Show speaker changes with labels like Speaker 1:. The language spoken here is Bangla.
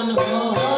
Speaker 1: মন হয়